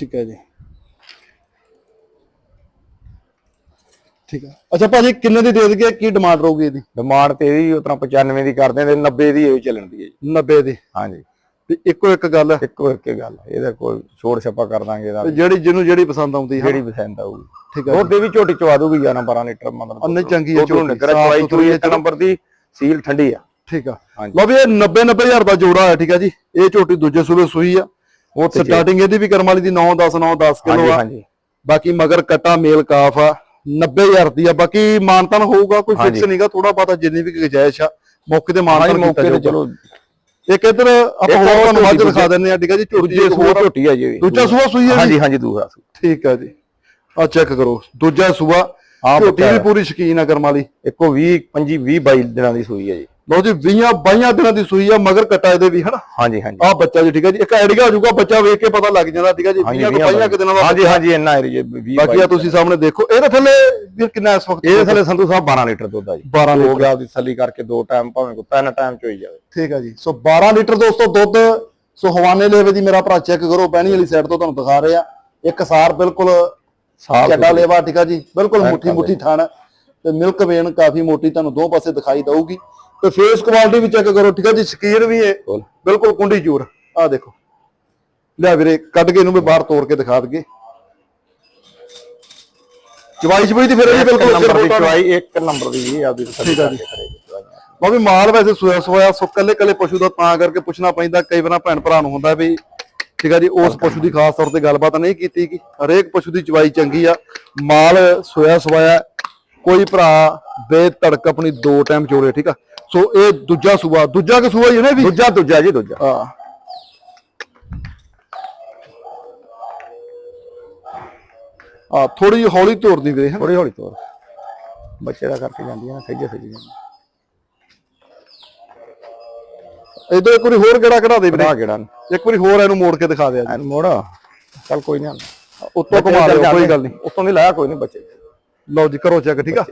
ਠੀਕ ਹੈ ਜੀ। ਠੀਕ ਹੈ। ਅੱਛਾ ਭਾਜੀ ਕਿੰਨੇ ਦੀ ਦੇ ਦਈਏ? ਕੀ ਡਿਮਾਂਡ ਰਹੂਗੀ ਇਹਦੀ? ਡਿਮਾਂਡ ਤੇ ਇਹਦੀ ਉਤਰਾ 95 ਦੀ ਕਰਦੇ ਨੇ 90 ਦੀ ਇਹ ਚੱਲਣ ਦੀ ਹੈ ਜੀ। 90 ਦੀ? ਹਾਂਜੀ। ਤੇ ਇੱਕੋ ਇੱਕ ਗੱਲ? ਇੱਕੋ ਇੱਕ ਗੱਲ ਇਹਦਾ ਕੋਈ ਛੋੜ ਛੱਪਾ ਕਰ ਦਾਂਗੇ ਇਹਦਾ ਤੇ ਜਿਹੜੀ ਜਿਹਨੂੰ ਜਿਹੜੀ ਪਸੰਦ ਆਉਂਦੀ ਹੈ। ਜਿਹੜੀ ਪਸੰਦ ਆਊਗੀ। ਠੀਕ ਹੈ ਦੁੱਧ ਵੀ ਝੋਟੀ ਚਵਾ ਦੂਗੀ 11 12 ਲੀਟਰ ਮਤਲਬ ਅੰਨੇ ਚੰਗੀ ਹੈ ਝੋਟੀ, ਚਵਾਈ ਚੋਈ ਇੱਕ ਨੰਬਰ ਦੀ ਸੀਲ ਠੰਡੀ ਆ। ਠੀਕ ਆ। ਲਓ ਵੀ ਇਹ 90 90000 ਦਾ ਜੋੜਾ ਹੈ ਠੀਕ ਆ ਜੀ। ਇਹ ਝੋਟੀ ਦੂਜੇ ਸੂਬੇ ਸੂਈ ਆ। ਉਹ ਤੇ ਸਟਾਰਟਿੰਗ ਇਹਦੀ ਵੀ ਕਰਮ ਵਾਲੀ ਦੀ 9 10 9 10 ਕਿਲੋ ਆ। ਹਾਂਜੀ। ਬਾਕੀ ਮਗਰ ਕਟਾ ਮੇਲ ਕਾਫ ਆ 90000 ਦੀ ਆ। ਬਾਕੀ ਮਾਨਤਨ ਹੋਊਗਾ ਕੋਈ ਫਿਕਸ। ਨਹੀਂਗਾ ਥੋੜਾ ਬਹੁਤਾ ਜਿੰਨੀ ਵੀ ਗੁਜਾਇਸ਼ ਆ ਮੌਕੇ ਤੇ ਮਾਨਤਨ ਕੀਤਾ ਮੌਕੇ ਤੇ ਜਾਊਗਾ। ਚਲੋ। ਇੱਕ ਇੱਧਰ ਆਪਾਂ ਹੋਰ ਤੁਹਾਨੂੰ ਮੱਝ ਦਿਖਾ ਦਿੰਨੇ ਆ ਠੀਕ ਆ ਜੀ ਦੂਜੇ ਇੱਕ ਸੂਆ ਝੋਟੀ ਆ। ਜੀ। ਦੂਜਾ ਸੂਆ ਸੂਈ ਜੀ? ਹਾਂਜੀ ਹਾਂਜੀ ਸੂਆ। ਠੀਕ ਆ ਜੀ। ਆ ਚੈੱਕ ਕਰੋ। ਦੂਜਾ ਸੂਆ ਝੋਟੀ ਵੀ। ਪੂਰੀ ਸ਼ਕੀਨ ਆ ਕਰਮ ਵਾਲੀ। ਇੱਕੋ 20 25 20 22 ਦਿਨਾਂ ਦੀ ਸੂਈ ਹੈ ਜੀ। ਲਓ ਜੀ 20 22 ਦਿਨਾਂ ਦੀ ਸੂਈ ਆ ਮਗਰ ਕਟਾ ਇਹਦੇ ਵੀ ਹਨਾ? ਹਾਂਜੀ ਹਾਂਜੀ। ਆ ਬੱਚਾ ਜੀ ਠੀਕ ਹੈ ਜੀ। ਇੱਕ ਆਈਡੀਆ ਹੋ ਜਾਊਗਾ ਬੱਚਾ ਵੇਖ ਕੇ ਪਤਾ ਲੱਗ ਜਾਂਦਾ ਠੀਕ ਹੈ ਜੀ। 20 ਵੀਹਾਂ ਕੁ 22 ਦਿਨਾਂ ਦਾ ਹਾਂਜੀ ਹਾਂਜੀ ਇੰਨਾ ਏਰੀਆ 20 ਬਾਕੀ ਆ ਤੁਸੀਂ ਸਾਹਮਣੇ ਦੇਖੋ ਇਹਦੇ ਥੱਲੇ ਵੀਰ ਕਿੰਨਾ ਇਸ ਵਕਤ ਇਹਦੇ ਥੱਲੇ ਸੰਧੂ ਸਾਹਿਬ 12 ਲੀਟਰ ਦੁੱਧ ਆ ਜੀ। 12 ਹੋ ਲੀਟਰ। ਗਿਆ ਆਪਦੀ ਤਸੱਲੀ ਕਰਕੇ ਦੋ ਟਾਈਮ ਭਾਵੇਂ ਕੋ ਤਿੰਨ ਟਾਈਮ ਚੋਈ ਜਾਵੇ। ਠੀਕ ਹੈ ਜੀ। ਸੋ 12 ਲੀਟਰ ਦੋਸਤੋ ਦੁੱਧ ਸੋ ਹਵਾਨੇ ਲੇਵੇ ਦੀ ਮੇਰਾ ਭਰਾ ਚੈੱਕ ਕਰੋ ਬਹਿਣੀ ਵਾਲੀ ਸਾਈਡ ਤੋਂ ਤੁਹਾਨੂੰ ਦਿਖਾ ਰਹੇ। ਆ ਇੱਕ ਸਾਰ ਬਿਲਕੁਲ ਸਾਫ਼ ਚੱਡਾ ਲੇਵਾ ਠੀਕ ਆ ਜੀ। ਬਿਲਕੁਲ ਮੁੱਠੀ ਮੁੱਠੀ ਥਣ ਤੇ ਮਿਲਕ ਵੇਨ ਕਾਫੀ ਮੋਟੀ ਤੁਹਾਨੂੰ ਦੋ ਪਾਸੇ ਦਿਖਾਈ ਦਊਗੀ। ਤੇ ਫੇਸ ਕੁਆਲਿਟੀ ਵੀ ਚੈੱਕ ਕਰੋ ਠੀਕ ਆ ਜੀ? ਸ਼ਕੀਰ ਵੀ ਹੈ। ਬੋਲ। ਬਿਲਕੁਲ ਕੁੰਡੀ ਚੂਰ ਆ ਦੇਖੋ। ਲਿਆ ਵੀਰੇ ਕੱਢ ਕੇ ਇਹਨੂੰ ਵੀ ਬਾਹਰ ਤੋੜ ਕੇ ਦਿਖਾ ਦਈਏ। ਚਵਾਈ ਚਵਾਈ ਦੀ ਫਿਰ ਇੱਕ ਬਿਲਕੁਲ ਨੰਬਰ ਦੀ ਚਵਾਈ ਇੱਕ ਨੰਬਰ ਦੀ ਇਹ ਆਪਦੀ ਠੀਕ ਆ ਜੀ। ਵੀ ਮਾਲ ਵੈਸੇ ਸੋਇਆ ਸੋਇਆ ਸੋ ਕੱਲੇ ਕੱਲੇ ਪਸ਼ੂ ਦਾ ਤਾਂ ਕਰਕੇ ਪੁੱਛਣਾ ਪੈਂਦਾ ਕਈ ਵਾਰ ਭੈਣ ਭਰਾ ਨੂੰ ਹੁੰਦਾ ਵੀ ਠੀਕ ਆ ਜੀ ਉਸ ਪਸ਼ੂ ਦੀ ਖਾਸ ਤੌਰ ਤੇ ਗੱਲਬਾਤ ਨਹੀਂ ਕੀਤੀ ਕਿ ਹਰੇਕ ਪਸ਼ੂ ਦੀ ਚਵਾਈ ਚੰਗੀ ਆ। ਮਾਲ ਸੋਇਆ ਸੋਇਆ ਕੋਈ ਭਰਾ ਬੇਧੜਕ ਆਪਣੀ ਦੋ ਟਾਈਮ ਚੋਰੇ ਠੀਕ ਆ। ਸੋ ਇਹ ਦੂਜਾ ਸੂਆ ਦੂਜਾ ਕਿ ਸੂਆ ਹੀ ਹੈ ਨਾ ਵੀ? ਦੂਜਾ ਦੂਜਾ ਜੀ ਦੂਜਾ। ਆ ਆ ਥੋੜੀ ਹੌਲੀ ਤੋਰਦੀ ਵੀਰੇ ਹਨਾ। ਹੌਲੀ ਤੋਰ। ਬੱਚੇ ਦਾ ਕਰਕੇ ਜਾਂਦੀ ਹੈ ਨਾ ਸੱਜੇ ਸੱਜੇ ਇਧਰ ਇੱਕ ਵਾਰੀ ਹੋਰ ਕਿਹੜਾ ਕਢਾ ਦੇ ਵੀਰੇ। ਬਣਾ ਕਿਹੜਾ ਇੱਕ ਵਾਰੀ ਹੋਰ ਇਹਨੂੰ ਮੋੜ ਕੇ ਦਿਖਾ ਜੀ ਐਨ ਮੋੜ। ਚੱਲ ਕੋਈ ਨਹੀਂ ਉੱਤੋਂ ਲਿਓ ਕੋਈ ਗੱਲ ਨਹੀਂ। ਉਤੋਂ ਦੀ ਲਾਇਆ ਕੋਈ ਨਹੀਂ ਬੱਚੇ। ਲਓ ਜੀ ਕਰੋ ਚੈੱਕ ਠੀਕ ਆ?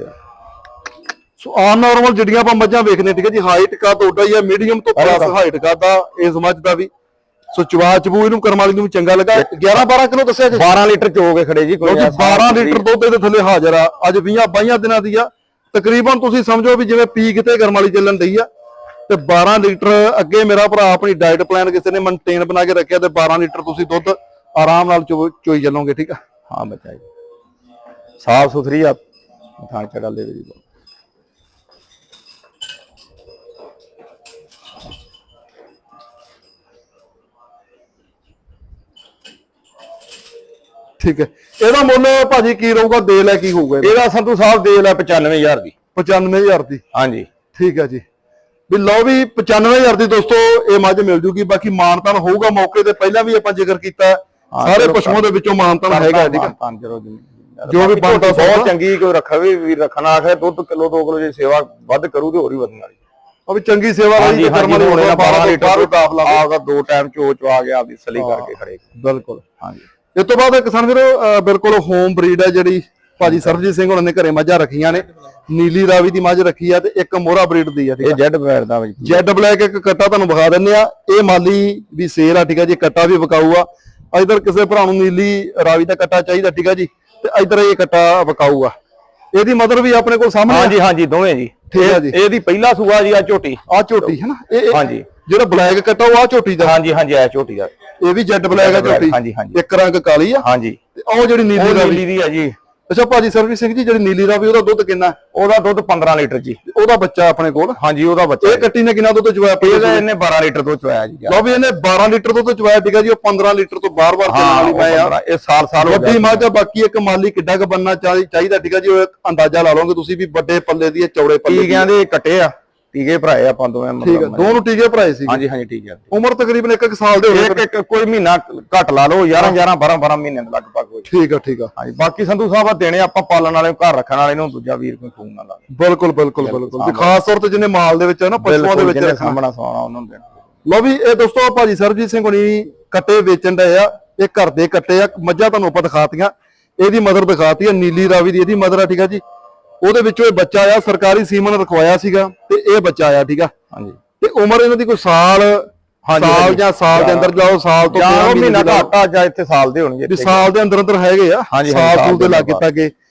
ਸੋ ਆਨ ਨਾਰਮਲ ਜਿਹੜੀਆਂ ਆਪਾਂ ਮੱਝਾਂ ਵੇਖਨੇ ਠੀਕ ਹੈ ਜੀ ਹਾਈਟ ਕਾ ਹੀ ਆ ਮੀਡੀਅਮ ਤੋਂ ਪਲੱਸ ਹਾਈਟ ਕਾ ਦਾ ਇਸ ਮੱਝ ਦਾ ਵੀ। ਸੋ ਚਵਾ ਚਬੂ ਇਹਨੂੰ ਕਰਮ ਵਾਲੀ ਨੂੰ ਚੰਗਾ ਲੱਗਾ। 11 12 ਕਿਲੋ ਦੱਸਿਆ ਜੀ। 12 ਲੀਟਰ ਚੋ ਕੇ ਖੜੇ ਜੀ ਜੀ 12 ਲੀਟਰ ਦੁੱਧ ਇਹਦੇ ਥੱਲੇ ਹਾਜ਼ਰ ਆ। ਅੱਜ 20 22 ਦਿਨਾਂ ਦੀ ਆ। ਤਕਰੀਬਨ ਤੁਸੀਂ ਸਮਝੋ ਵੀ ਜਿਵੇਂ ਪੀ ਕਿਤੇ ਕਰਮ ਵਾਲੀ ਚੱਲਣ ਡਈ ਆ ਤੇ 12 ਲੀਟਰ ਅੱਗੇ ਮੇਰਾ ਭਰਾ ਆਪਣੀ ਡਾਈਟ ਪਲਾਨ ਕਿਸੇ ਨੇ ਮੇਨਟੇਨ ਬਣਾ ਕੇ ਰੱਖਿਆ ਤੇ 12 ਲੀਟਰ ਤੁਸੀਂ ਦੁੱਧ ਆਰਾਮ ਨਾਲ ਚੋਈ ਚੱਲੋਗੇ ਠੀਕ ਆ? ਹਾਂ ਬੱਚਾ ਜੀ। ਸਾਫ਼ ਸੁਥਰੀ ਆ। ਥਾਂ ਚੜਾ ਲੈ ਜੀ ਠੀਕ ਹੈ। ਇਹਦਾ ਮੁੱਲ ਭਾਜੀ ਕੀ ਰਹੂਗਾ? ਦੇ ਲੈ ਕੀ ਹੋਊਗਾ ਇਹਦਾ? ਇਹਦਾ ਸੰਧੂ ਸਾਹਿਬ ਦੇ ਲੈ 95000 ਦੀ। 95000 ਦੀ। ਹਾਂਜੀ। ਠੀਕ ਹੈ ਜੀ। ਵੀ ਲਓ ਵੀ 95000 ਦੀ ਦੋਸਤੋ ਇਹ ਮੱਝ ਮਿਲ ਜੂਗੀ। ਬਾਕੀ ਮਾਨਤਾਨ ਹੋਊਗਾ ਮੌਕੇ ਤੇ। ਪਹਿਲਾਂ ਵੀ ਆਪਾਂ ਜ਼ਿਕਰ ਕੀਤਾ ਸਾਰੇ ਚਲੋ ਪਸ਼ੂਆਂ ਦੇ ਵਿੱਚੋਂ ਮਾਨਤਾਨ ਹੈਗਾ ਠੀਕ ਹੈ। ਪੰਜ ਰੋ ਦੀ ਜੋ ਵੀ ਬਣਦਾ ਬਹੁਤ ਸੌਦਾ। ਚੰਗੀ ਕੋਈ ਰੱਖਵੇ ਵੀ ਰੱਖਣਾ ਆਖੇ ਦੁੱਧ ਕਿਲੋ 2 ਕਿਲੋ ਜੇ ਸੇਵਾ ਵੱਧ ਕਰੂ ਤੇ ਹੋਰ ਹੀ ਵਧਣ ਵਾਲੀ। ਉਹ ਵੀ ਚੰਗੀ ਸੇਵਾ ਲਈ ਹਾਂਜੀ ਹਾਂਜੀ ਕਰਮਾਂ ਨੂੰ ਹੁਣੇ ਹੋਣਾ 12 ਲੀਟਰ ਕਾਫਲਾ। ਆਪਦਾ ਦੋ ਟਾਈਮ ਚੋ ਚਵਾ ਕੇ ਆਪਦੀ ਸਲੀ ਕਰਕੇ ਖੜੇ। ਬਿਲਕੁਲ। ਹਾਂਜੀ। ਇਸ ਤੋਂ ਬਾਅਦ ਕਿਸਾਨ ਵੀਰੋ ਅਹ ਬਿਲਕੁਲ ਹੋਮ ਬਰੀਡ ਹੈ ਜਿਹੜੀ ਭਾਜੀ ਸਰਬਜੀਤ ਸਿੰਘ ਉਹਨਾਂ ਨੇ ਘਰੇ ਮੱਝਾਂ ਰੱਖੀਆਂ ਨੇ। ਨੀਲੀ ਰਾਵੀ ਦੀ ਮੱਝ ਰੱਖੀ ਆ ਤੇ ਇੱਕ ਮੋਹਰਾ ਬਰੀਡ ਦੀ ਆ ਠੀਕ ਇਹ ਆ ਜੈਡ ਬੈਰ ਦਾ ਵਿੱਚ ਜੈਡ ਬਲੈਕ ਇੱਕ ਕੱਟਾ ਤੁਹਾਨੂੰ ਵਿਖਾ ਦਿੰਨੇ ਆ। ਇਹ ਮਾਲੀ ਵੀ ਸੇਲ ਆ ਠੀਕ ਆ ਜੀ ਕੱਟਾ ਵੀ ਵਿਕਾਊ ਆ। ਇਧਰ ਕਿਸੇ ਭਰਾ ਨੂੰ ਨੀਲੀ ਰਾਵੀ ਦਾ ਕੱਟਾ ਚਾਹੀਦਾ ਠੀਕ ਆ ਜੀ ਤੇ ਇਧਰ ਇਹ ਕੱਟਾ ਵਿਕਾਊ ਆ। ਇਹਦੀ ਮਦਰ ਵੀ ਆਪਣੇ ਕੋਲ ਸਾਹਮਣੇ ਹਾਂਜੀ ਹਾਂਜੀ ਦੋਵੇਂ ਜੀ। ਠੀਕ ਆ ਜੀ। ਇਹਦੀ ਪਹਿਲਾ ਸੂਆ ਜੀ ਆ ਝੋਟੀ। ਆ ਝੋਟੀ ਹੈ ਨਾ? ਇਹ ਹਾਂਜੀ। ਜਿਹੜਾ ਬਲੈਕ ਕੱਟਾ ਉਹ ਆ ਝੋਟੀ ਦਾ? ਹਾਂਜੀ ਹਾਂਜੀ ਆ ਝੋਟੀ ਦਾ। ਇਹ ਵੀ ਜੈਡ ਬਲੈਕ ਆ ਝੋਟੀ? ਹਾਂਜੀ, ਹਾਂਜੀ। ਇੱਕ ਰੰਗ ਕਾਲੀ ਆ? ਹਾਂਜੀ। ਤੇ ਉਹ ਜਿਹੜੀ ਨੀਲੀ ਨੀਲੀ ਦੀ ਆ ਜੀ। ਅੱਛਾ ਭਾਜੀ ਸਰਵਿਸ ਸਿੰਘ ਜੀ ਜਿਹੜੀ ਨੀਲੀ ਰਾਵੀ ਉਹਦਾ ਦੁੱਧ ਕਿੰਨਾ? ਉਹਦਾ ਦੁੱਧ 15 ਲੀਟਰ ਜੀ। ਉਹਦਾ ਬੱਚਾ ਆਪਣੇ ਕੋਲ? ਹਾਂਜੀ ਉਹਦਾ ਬੱਚਾ ਇਹ ਕੱਟੀ ਨੇ ਕਿੰਨਾ ਦੁੱਧ ਚਵਾਇਆ ਇਹਦਾ ਇਹਨੇ 12 ਲੀਟਰ ਤੋਂ ਚੁਆਇਆ ਜੀ। ਲਓ ਵੀ ਇਹਨੇ 12 ਲੀਟਰ ਦੁੱਧ ਚਵਾਇਆ ਠੀਕ ਆ ਜੀ ਉਹ 15 ਲੀਟਰ ਤੋਂ ਬਾਰ-ਬਾਰ ਚੱਲਣ ਵਾਲੀ ਮੈਂ ਆ। 15 ਇਹ ਸਾਲ ਸਾਲ ਹੋ ਵੱਡੀ ਗਿਆ ਮੱਝ ਆ ਬਾਕੀ ਇੱਕ ਮਾਲੀ ਕਿੱਡਾ ਕ ਬੰਨਾ ਚਾਹੀ- ਚਾਹੀਦਾ ਠੀਕ ਆ ਜੀ ਉਹ ਇੱਕ ਅੰਦਾਜ਼ਾ ਲਾ ਲਓਗੇ ਤੁਸੀਂ ਵੀ ਵੱਡੇ ਪੱਲੇ ਦੀ ਹੈ ਚੌੜੇ ਪੱਲੇ ਦੀ ਟੀਕਿਆਂ ਦੇ ਕੱਟੇ ਆ। ਟੀਕੇ ਭਰਾਏ ਆਪਾਂ ਦੋਵੇਂ ਠੀਕ ਆ ਮਤਲਬ ਦੋ ਨੂੰ ਟੀਕੇ ਭਰਾਏ ਸੀ ਹਾਂਜੀ ਹਾਂਜੀ ਠੀਕ ਆ। ਉਮਰ ਤਕਰੀਬਨ 1 ਸਾਲ ਦੇ ਹੋਣੇ ਇੱਕ ਕੋਈ ਮਹੀਨਾ ਘੱਟ ਲਾ ਲਓ 11 11 12 12 ਮਹੀਨੇ ਦੇ ਲਗਭਗ ਹੋਈ ਠੀਕ ਆ ਠੀਕ ਆ। ਹਾਂਜੀ ਬਾਕੀ ਸੰਧੂ ਸਾਹਿਬ ਆ ਦੇਣੇ ਆਪਾਂ ਪਾਲਣ ਵਾਲੇ ਘਰ ਰੱਖਣ ਵਾਲੇ ਨੂੰ ਦੂਜਾ ਵੀਰ ਕੋਈ ਖੂਨ ਨਾ ਲਾਵੇ। ਬਿਲਕੁਲ ਬਿਲਕੁਲ ਬਿਲਕੁਲ ਤੇ ਖਾਸ ਤੌਰ ਤੇ ਜਿਹਨੇ ਮਾਲ ਦੇ ਵਿੱਚ ਹੈ ਨਾ ਪਸ਼ੂਆਂ ਦੇ ਵਿੱਚ ਸਾਹਮਣਾ ਸਵਾਉਣਾ ਉਹਨਾਂ ਨੂੰ ਦੇਣਾ। ਲਓ ਵੀ ਇਹ ਦੋਸਤੋ ਭਾਜੀ ਸਰਬਜੀਤ ਸਿੰਘ ਹੁਣੀ ਕੱਟੇ ਵੇਚਣ ਡਏ ਆ। ਇਹ ਘਰ ਦੇ ਕੱਟੇ ਆ। ਮੱਝਾਂ ਤੁਹਾਨੂੰ ਆਪਾਂ ਦਿਖਾਤੀਆਂ। ਇਹਦੀ ਮਦਰ ਦਿਖਾਤੀ ਆ ਨੀਲੀ ਰਾਵੀ ਦੀ। ਇਹਦੀ ਮਦਰ ਆ ਠੀਕ ਆ ਜੀ। ਉਹਦੇ ਵਿੱਚੋਂ ਇਹ ਬੱਚਾ ਆ ਸਰਕਾਰੀ ਸੀਮਨ ਰਖਵਾਇਆ ਸੀਗਾ ਤੇ ਇਹ ਬੱਚਾ ਆ ਠੀਕ ਆ? ਹਾਂਜੀ। ਤੇ ਉਮਰ ਇਹਨਾਂ ਦੀ ਕੋਈ ਸਾਲ ਹਾਂਜੀ, ਸਾਲ। ਜਾਂ ਸਾਲ ਦੇ ਅੰਦਰ ਜਾਓ ਸਾਲ ਤੋਂ ਜਾਂ ਮਹੀਨਾ ਦੀ ਘੱਟ ਜਾਂ ਇੱਥੇ ਸਾਲ ਦੇ ਹੋਣਗੇ। ਸਾਲ ਦੇ ਅੰਦਰ ਅੰਦਰ ਹੈਗੇ ਆ ਸਾਲ ਸੂਲ ਦੇ ਦੇ ਲੱਗ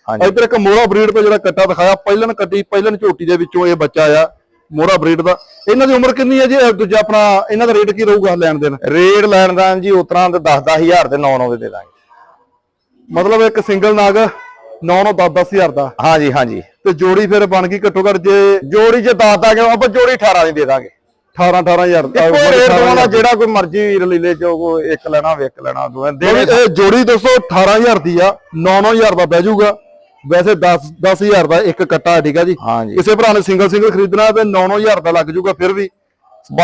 ਹਾਂਜੀ। ਇੱਧਰ ਇੱਕ ਮੋਹਰਾ ਬਰੀਡ ਤੋਂ ਜਿਹੜਾ ਕੱਟਾ ਦਿਖਾਇਆ ਪਹਿਲਨ ਕੱਟੀ ਪਹਿਲਨ ਝੋਟੀ ਦੇ ਵਿੱਚੋਂ ਇਹ ਬੱਚਾ ਆ ਮੋਹਰਾ ਬਰੀਡ ਦਾ। ਇਹਨਾਂ ਦੀ ਉਮਰ ਕਿੰਨੀ ਹੈ ਜੀ? ਦੂਜਾ ਆਪਣਾ ਇਹਨਾਂ ਦਾ ਰੇਟ ਕੀ ਰਹੂਗਾ ਲੈਣ ਦੇਣ? ਰੇਟ ਲੈਣ ਦਾ ਜੀ ਉਤਰਾਂ ਤੇ 10 10000 ਤੇ 9 9 ਦੇ ਦੇ ਦਾਂਗੇ। ਮਤਲਬ ਇੱਕ ਸਿੰਗਲ ਨਾਗ 9 9 10 10000 ਦਾ। ਹਾਂਜੀ ਹਾਂਜੀ। ਤੇ ਜੋੜੀ ਫਿਰ ਬਣ ਗਈ ਘੱਟੋ ਘੱਟ ਜੇ ਜੋੜੀ ਚ ਦੱਸ ਦਾਂਗੇ ਆਪਾਂ ਜੋੜੀ 18 ਦੀ ਦੇ ਦਾਂਗੇ। 18 18000 ਦਾ ਰੇਟ ਜਿਹੜਾ ਕੋਈ ਮਰਜ਼ੀ ਲੈ ਲੈ ਜੋ ਕੋਈ ਇੱਕ ਲੈਣਾ ਵੇ ਇੱਕ ਲੈਣਾ ਦੋਵੇਂ ਦੇ। ਜੋੜੀ ਦੋਸਤੋ 18000 ਦੀ ਆ 9 9000 ਦਾ ਬਹਿ ਜਾਊਗਾ। ਵੈਸੇ 10 10000 ਦਾ ਇੱਕ ਕੱਟਾ ਠੀਕ ਆ ਜੀ। ਕਿਸੇ ਭਰਾ ਨੇ ਸਿੰਗਲ ਸਿੰਗਲ ਖਰੀਦਣਾ ਤੇ 9 9000 ਦਾ ਲੱਗ ਜਾਊਗਾ ਫਿਰ ਵੀ।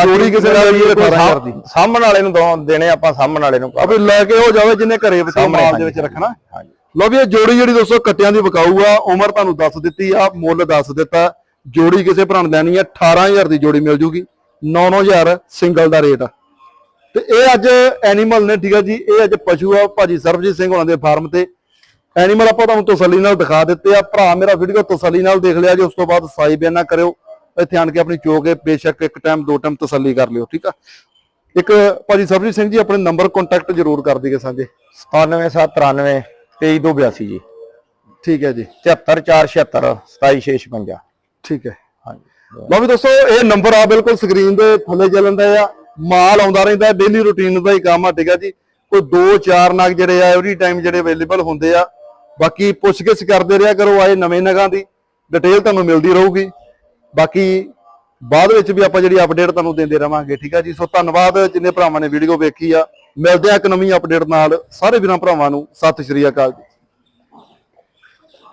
ਜੋੜੀ ਕਿਸੇ ਦਾ ਨਾਲ ਵੀ 18000 ਦੀ। ਸਾਹਮਣ ਵਾਲੇ ਨੂੰ ਦੋ- ਦੇਣੇ ਆਪਾਂ ਸਾਹਮਣ ਵਾਲੇ ਨੂੰ ਅਬੇ ਲੈ ਕੇ ਉਹ ਜਾਵੇ ਜਿੰਨੇ ਘਰੇ ਵਿੱਚ ਸਾਹਮਣੇ, ਦੇ ਵਿੱਚ ਰੱਖਣਾ। ਹਾਂਜੀ। ਲਓ ਵੀ ਇਹ ਜੋੜੀ ਜਿਹੜੀ ਦੋਸਤੋ ਕੱਟਿਆਂ ਦੀ ਵਿਕਾਊ ਆ, ਉਮਰ ਤੁਹਾਨੂੰ ਦੱਸ ਦਿੱਤੀ ਆ, ਮੁੱਲ ਦੱਸ ਦਿੱਤਾ। ਜੋੜੀ ਕਿਸੇ ਭਰਾ ਨੂੰ ਲੈਣੀ ਆ 18000 ਦੀ ਜੋੜੀ ਮਿਲ ਜੂਗੀ। 9-9000 ਸਿੰਗਲ ਦਾ ਰੇਟ ਆ। ਤੇ ਇਹ ਅੱਜ ਐਨੀਮਲ ਨੇ, ਠੀਕ ਆ ਜੀ, ਇਹ ਅੱਜ ਪਸ਼ੂ ਆ, ਭਾਜੀ ਸਰਬਜੀਤ ਸਿੰਘ ਹੋਣਾ ਦੇ ਫਾਰਮ ਤੇ। ਐਨੀਮਲ ਆਪਾਂ ਤੁਹਾਨੂੰ ਤਸੱਲੀ ਨਾਲ ਦਿਖਾ ਦਿੱਤੇ ਆ। ਭਰਾ ਮੇਰਾ ਵੀਡੀਓ ਤਸੱਲੀ ਨਾਲ ਦੇਖ ਲਿਆ ਜੀ, ਉਸ ਤੋਂ ਬਾਅਦ ਸਾਈ ਬਿਆਨਾ ਕਰਿਓ। ਇੱਥੇ ਆਣ ਕੇ ਆਪਣੀ ਚੋਕ ਕੇ ਬੇਸ਼ੱਕ ਇੱਕ ਟਾਈਮ ਦੋ ਟਾਈਮ ਤਸੱਲੀ ਕਰ ਲਿਓ, ਠੀਕ ਆ? ਇੱਕ ਭਾਜੀ ਸਰਬਜੀਤ ਸਿੰਘ ਜੀ, ਆਪਣੇ ਨੰਬਰ ਕੰਟੈਕਟ ਜ਼ਰੂਰ ਕਰ ਦਈਏ ਸਾਂਝੇ। 9793 23282 ਜੀ। ਠੀਕ ਹੈ ਜੀ। 74476 27656 ਠੀਕ ਹੈ। ਹਾਂਜੀ। ਲਓ ਵੀ ਦੋਸਤੋ ਇਹ ਨੰਬਰ ਆ ਬਿਲਕੁਲ ਸਕਰੀਨ ਦੇ ਥੱਲੇ ਚੱਲਣ ਦਾ ਆ। ਮਾਲ ਆਉਂਦਾ ਰਹਿੰਦਾ ਡੇਲੀ ਰੁਟੀਨ ਦਾ ਹੀ ਕੰਮ ਆ ਠੀਕ ਆ ਜੀ। ਕੋਈ 2-4 ਨਗ ਜਿਹੜੇ ਆ ਐਵਰੀ ਟਾਈਮ ਜਿਹੜੇ ਅਵੇਲੇਬਲ ਹੁੰਦੇ ਆ। ਬਾਕੀ ਪੁੱਛਗਿੱਛ ਕਰਦੇ ਰਿਹਾ ਕਰੋ ਆਏ ਨਵੇਂ ਨਗਾਂ ਦੀ। ਡਿਟੇਲ ਤੁਹਾਨੂੰ ਮਿਲਦੀ ਰਹੂਗੀ। ਬਾਕੀ ਬਾਅਦ ਵਿੱਚ ਵੀ ਆਪਾਂ ਜਿਹੜੀ ਅਪਡੇਟ ਤੁਹਾਨੂੰ ਦਿੰਦੇ ਰਵਾਂਗੇ ਠੀਕ ਆ ਜੀ। ਸੋ ਧੰਨਵਾਦ ਜਿੰਨੇ ਭਰਾਵਾਂ ਨੇ ਵੀਡੀਓ ਵੇਖੀ ਆ। ਮਿਲਦੇ ਆ ਇੱਕ ਨਵੀਂ ਅਪਡੇਟ ਨਾਲ। ਸਾਰੇ ਵੀਰਾਂ ਭਰਾਵਾਂ ਨੂੰ ਸਤਿ ਸ਼੍ਰੀ ਅਕਾਲ ਜੀ।